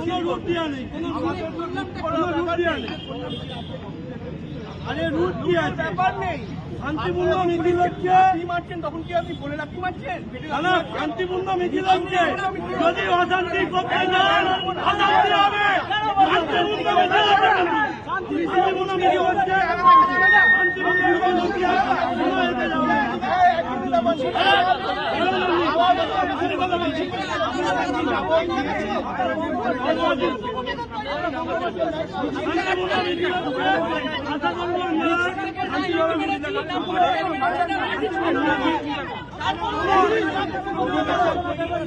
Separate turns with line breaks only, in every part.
কোনো রুটিয়া নেই কোনো রুটিয়া নেই আরে রুট কি আছে
ব্যাপার নেই
শান্তিপূর্ণ মিছিল হচ্ছে
মারছেন তখন কি আপনি বলে লাঠি মারছেন
না শান্তিপূর্ণ মিছিল হচ্ছে যদি অশান্তি করতে যান অশান্তি হবে শান্তিপূর্ণ মিছিল হচ্ছে শান্তিপূর্ণ মিছিল হচ্ছে শান্তিপূর্ণ মিছিল হচ্ছে কোনো এতে যাবে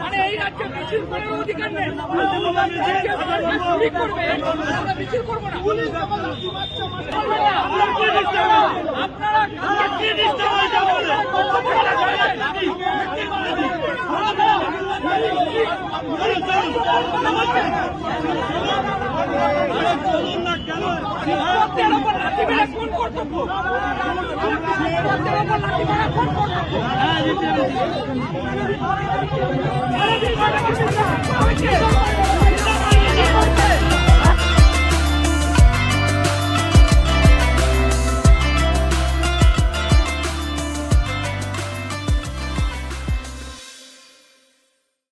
মানে এই রাজ্যে মিছিল করার অধিকার নেই করবে আমরা মিছিল করব না আপনারা
কি ডিস্টার্ব হয়েছে বলে চলুন না কেন